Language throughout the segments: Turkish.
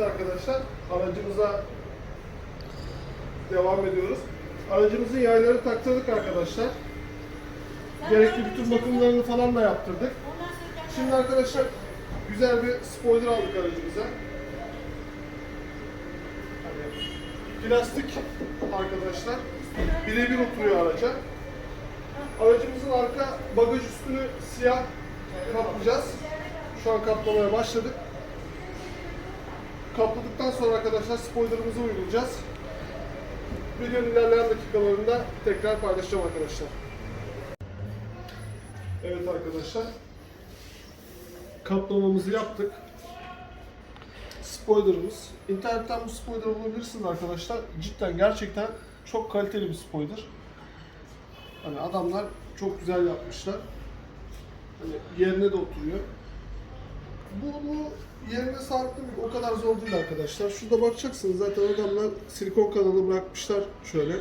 arkadaşlar. Aracımıza devam ediyoruz. Aracımızın yayları taktırdık arkadaşlar. Gerekli bütün bakımlarını falan da yaptırdık. Şimdi arkadaşlar güzel bir spoiler aldık aracımıza. Hani plastik arkadaşlar. Birebir oturuyor araca. Aracımızın arka bagaj üstünü siyah kaplayacağız. Şu an kaplamaya başladık. Kapladıktan sonra arkadaşlar spoilerımızı uygulayacağız. Videonun ilerleyen dakikalarında tekrar paylaşacağım arkadaşlar. Evet arkadaşlar. Kaplamamızı yaptık. Spoilerımız. İnternetten bu spoiler'ı bulabilirsiniz arkadaşlar. Cidden gerçekten çok kaliteli bir spoiler. Hani adamlar çok güzel yapmışlar. Hani yerine de oturuyor. Bunu yerine sabitlemek o kadar zor değil arkadaşlar. Şurada bakacaksınız zaten adamlar silikon kanalı bırakmışlar şöyle.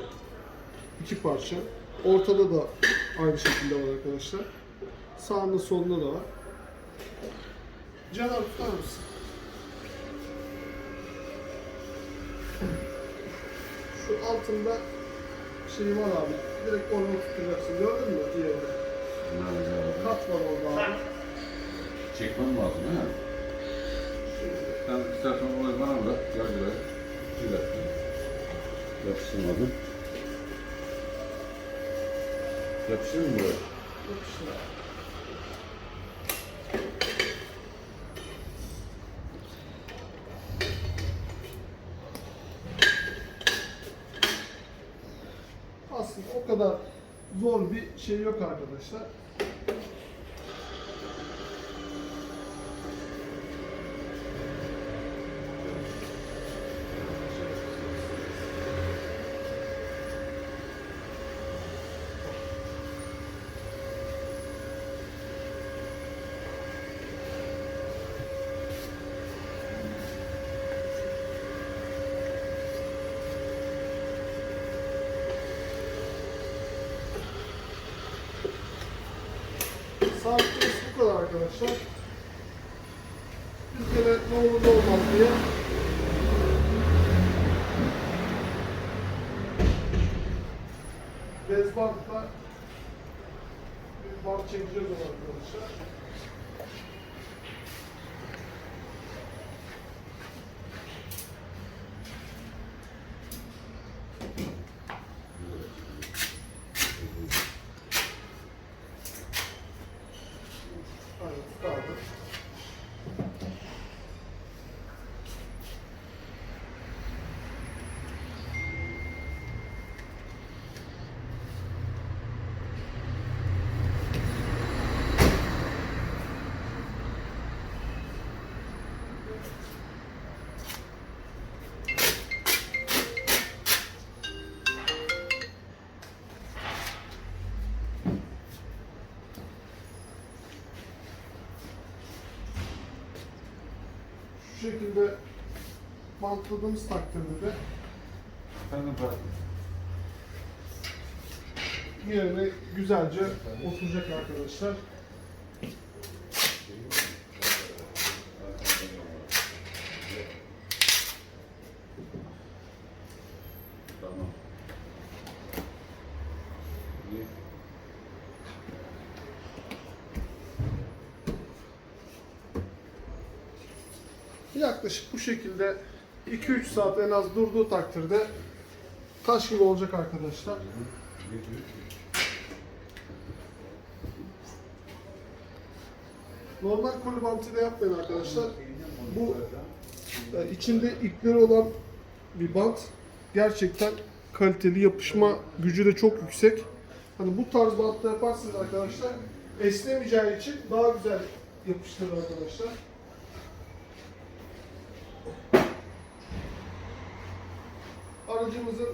iki parça. Ortada da aynı şekilde var arkadaşlar. Sağında solunda da var. Can abi tutar mısın? Şu altında şey var abi. Direkt onu tutacaksın. Gördün mü diğerini? Kat var orada abi. Çekmem lazım ha. Sen istersen onu bana bırak. Gel buraya. Bir dakika. Yapıştırmadım. Yapıştır mı buraya? Yapıştır abi. Aslında o kadar zor bir şey yok arkadaşlar. Sabitlemesi bu kadar arkadaşlar. Bir kere ne olur ne olmaz diye bez bantla bir bant çekeceğiz arkadaşlar. Koniec, koniec. Şu şekilde bantladığımız takdirde de Efendim yerine güzelce oturacak arkadaşlar. Yaklaşık bu şekilde 2-3 saat en az durduğu takdirde taş gibi olacak arkadaşlar. Normal koli bantıyla yapmayın arkadaşlar. Bu e, içinde ipleri olan bir bant. Gerçekten kaliteli yapışma gücü de çok yüksek. Hani bu tarz bantla yaparsınız arkadaşlar. Esnemeyeceği için daha güzel yapıştırır arkadaşlar. Aracımızın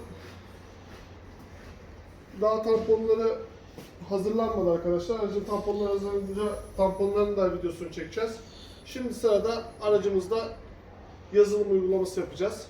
daha tamponları hazırlanmadı arkadaşlar. Aracın tamponları hazırlanınca tamponların da videosunu çekeceğiz. Şimdi sırada aracımızda yazılım uygulaması yapacağız.